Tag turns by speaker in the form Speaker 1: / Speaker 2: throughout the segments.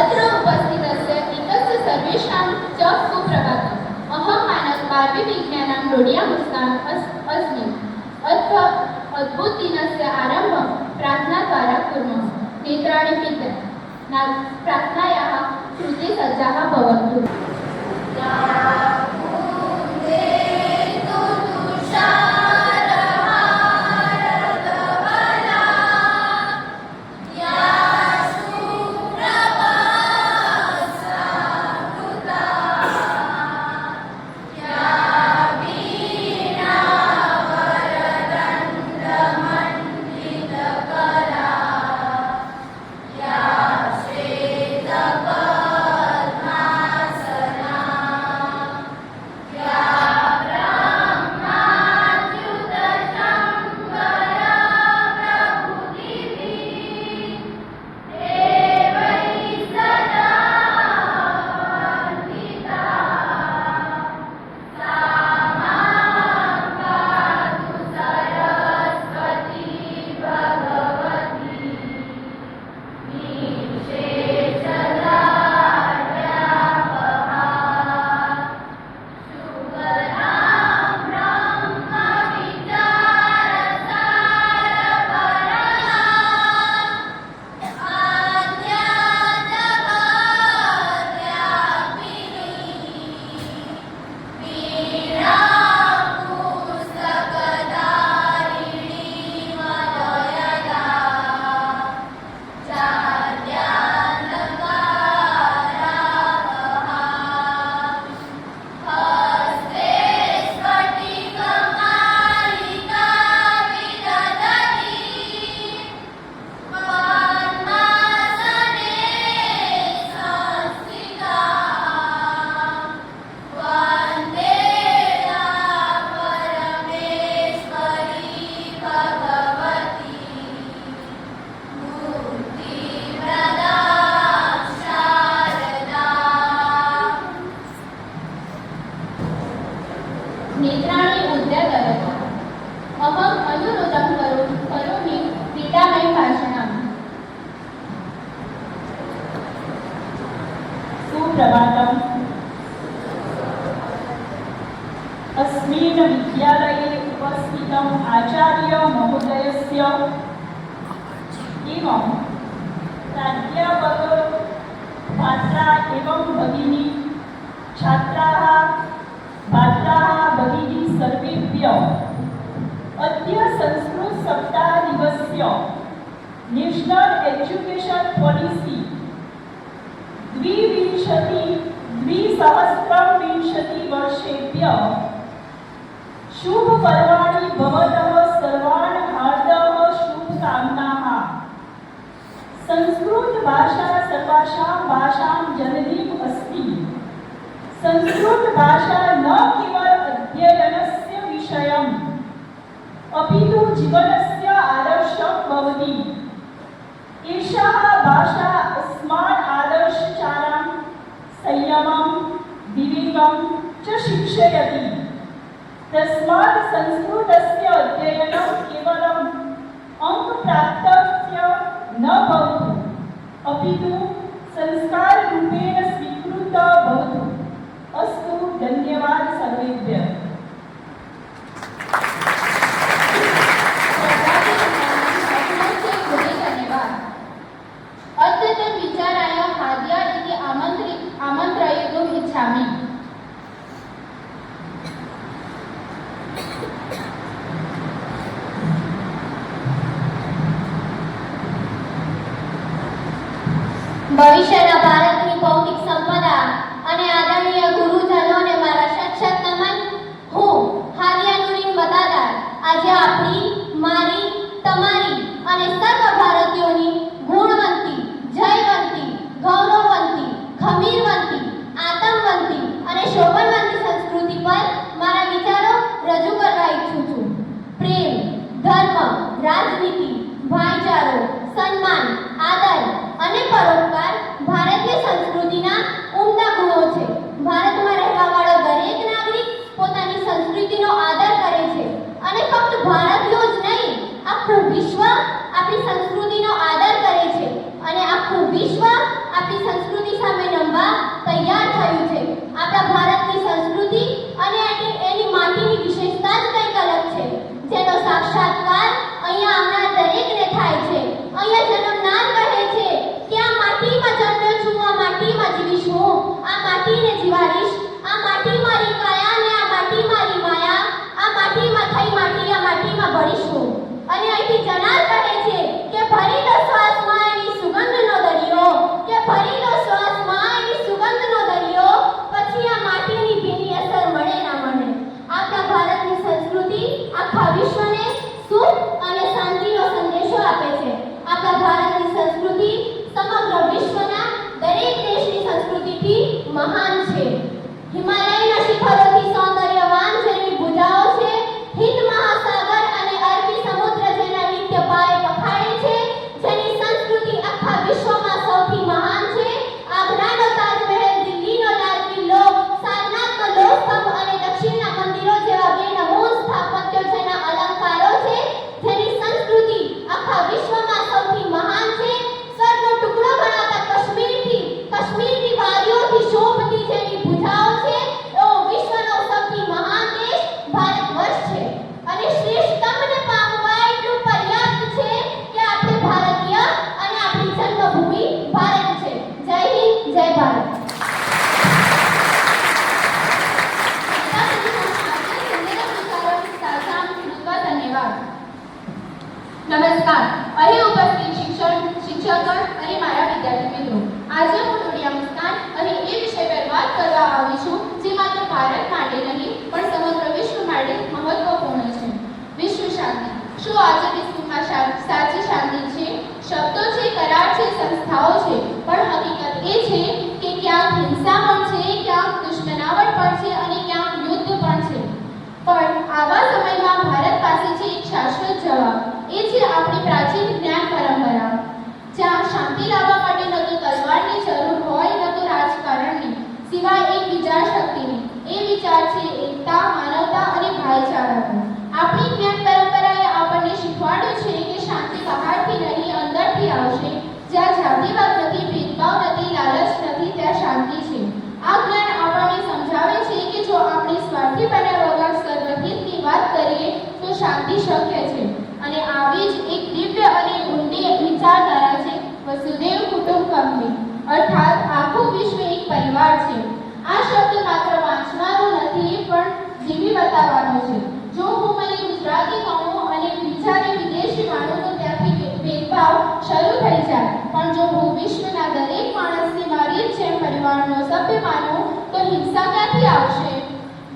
Speaker 1: અત્ર ઉપસ્થિતસ્ય એકસ્ય સર્વેષાં ચ સુપ્રભાતમ. અહમ માનસ બારવી વિજ્ઞાનાં લોડિયામુસ્તાન અસ્મિ. અથ અદ્ભુત દિનસ્ય આરંભ પ્રાર્થના દ્વારા કુર્મઃ નેત્રાણી પિતર પ્રાર્થનાયાઃ કૃતે સજ્જાઃ
Speaker 2: ભવન્તુ अस्मिन् विद्यालये उपस्थितम् आचार्य महोदयस्य एवं प्राध्यापक छात्रा एवं भगिनी छात्राः बालाः भगिनी सर्वेभ्यः अद्य संस्कृतसप्ताहदिवस्य नेशनल् एजुकेशन् पालिसि द्विविंशति द्विसहस्रं
Speaker 3: શુભ પર્વાણી ભવતઃ સર્વાણ હાર્દવ શુભ કામનાઃ સંસ્કૃત ભાષા સર્વાષાં ભાષાં જનની અસ્તિ.
Speaker 2: સંસ્કૃત ભાષા ન કેવલ અધ્યયનસ્ય વિષયમ, અપિતુ જીવનસ્ય આદર્શમ ભવતિ. એષા ભાષા અસ્માન આદર્શચારમ સંયમમ, વિવેકમ ચ શિક્ષયતી. તસ્માદ સંસ્કૃતસ્ય અધ્યયનમ કેવલમ અંક પ્રાપ્તસ્ય ન ભવતુ અપિતુ સંસ્કાર રૂપેણ સ્વીકૃત ભવતુ અસ્તુ ધન્યવાદ સર્વેભ્ય આમંત્રિત આમંત્રયિતું ઇચ્છામી ಭವಿಷ್ಯದ ಭಾರತ
Speaker 1: નમસ્કાર. અહીં ઉપસ્થિત શિક્ષણ, શિક્ષકગણ અને મારા વિદ્યાર્થી મિત્રો. આજે હું દુનિયા મુસ્કાન અને એ વિષય પર વાત કરવા આવી છું, જે માત્ર ભારત માટે નહીં, પણ સમગ્ર વિશ્વ માટે મહત્વપૂર્ણ છે. વિશ્વ શાંતિ. શું આજે વિશ્વમાં સાચી શાંતિ છે? શબ્દો છે, કરાર છે, સંસ્થાઓ છે, પણ હકીકત એ છે કે ક્યાંક હિંસા પણ છે ક્યાંક દુશ્મનાવટ પણ છે અને ક્યાંક યુદ્ધ પણ છે પણ આવા સમયમાં ભારત પાસે છે એક શાશ્વત જવાબ એ છે આપણી પ્રાચીન જ્ઞાન પરંપરા જ્યાં શાંતિ લાવવા માટે ન તો તલવારની જરૂર હોય ન તો રાજકારણની સિવાય એક વિચાર શક્તિની એ વિચાર છે એકતા માનવતા અને ભાઈચારાનો આપણી જ્ઞાન પરંપરાએ આપણને શીખવાડ્યું છે કે શાંતિ બહારથી નહીં, અંદરથી આવશે. જ્યાં જાતિવાદ નથી, ભેદભાવ નથી, લાલચ નથી, ત્યાં શાંતિ છે. આ જ્ઞાન આપણને સમજાવે છે કે જો આપણે સ્વાર્થી બન્યા વગર સર્વહિતની વાત કરીએ, તો શાંતિ શક્ય છે. અને આવી જ એક દિવ્ય અને ઊંડી વિચારધારા છે વસુદેવ કુટુંબકમની અર્થાત, આખું વિશ્વ એક પરિવાર છે. આ શબ્દ માત્ર વાંચવાનો નથી, પણ જીવી બતાવવાનો છે. જો હું મને ગુજરાતી કહું અને બીજાને વિદેશી માનું તો ત્યાંથી ભેદભાવ શરૂ થઈ જાય, પણ જો હું વિશ્વના દરેક માણસને મારી જ જેમ પરિવારનો સભ્ય માનું, તો હિંસા ક્યાંથી આવશે?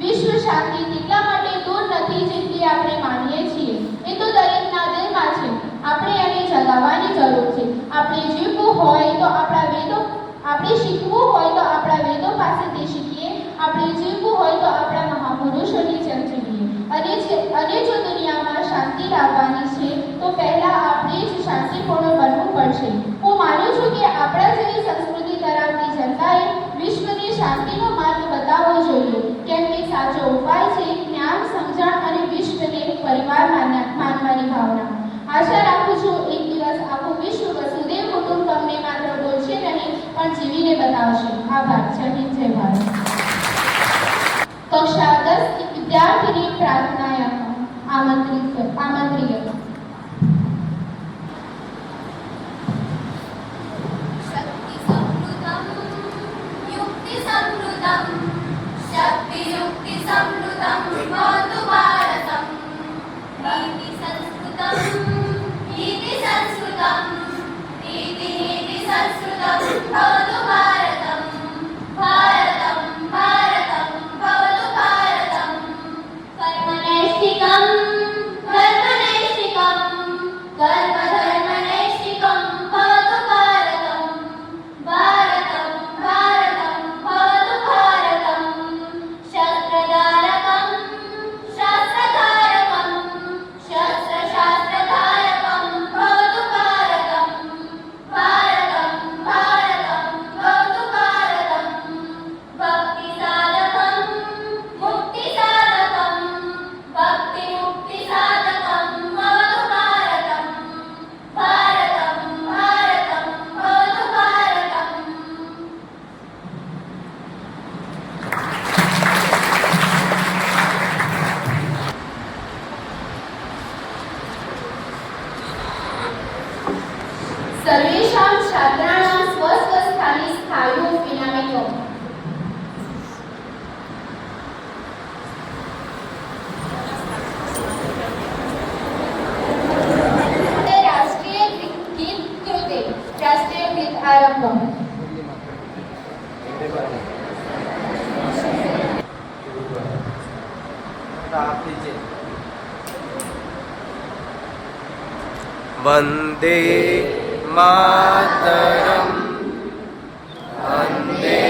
Speaker 1: વિશ્વ શાંતિ તેટલા માટે દૂર નથી જેટલી આપણે માનીએ છીએ. એ તો દરેકના દિલમાં છે. આપણે એને જગાવવાની જરૂર છે. આપણે જીવવું હોય તો આપણા વેદો, આપણે શીખવું હોય તો આપણા વેદો પાસેથી શીખીએ. આપણે જીવવું હોય તો આપણા મહાપુરુષોની જેમ જીવીએ અને જો દુનિયામાં શાંતિ લાવવાની છે, તો પહેલા આપણે જ શાંતિપૂર્ણ બનવું પડશે. હું માનું છું કે આપણા જેવી સંસ્કૃતિ ધરાવતી જનતાએ વિશ્વને શાંતિનો માર્ગ બતાવવો જોઈએ. કેમ કે સાચો ઉપાય છે જ્ઞાન, સમજણ અને વિશ્વને પરિવાર માનવાની ભાવના. આશા રાખું છું એક દિવસ આખું વિશ્વ વસુદેવ કુટુંબકમને માત્ર બોલશે નહીં, પણ જીવીને બતાવશે. આભાર. જય હિન્દ, જય ભારત. કક્ષા દસ વિદ્યાર્થીની પ્રાર્થનાએ આમંત્રિત આમંત્રિત
Speaker 4: वन्दे मातरम् वन्दे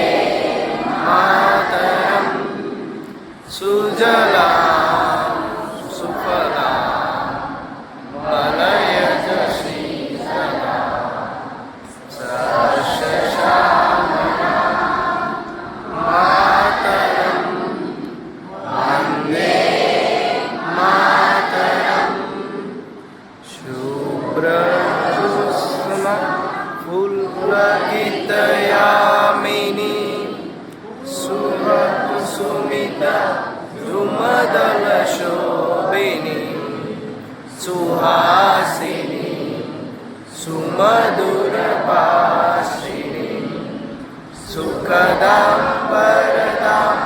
Speaker 4: मातरं सुजला સુમધુરભાષિણી સુમધુર ભાષિણી સુખદામ પરદામ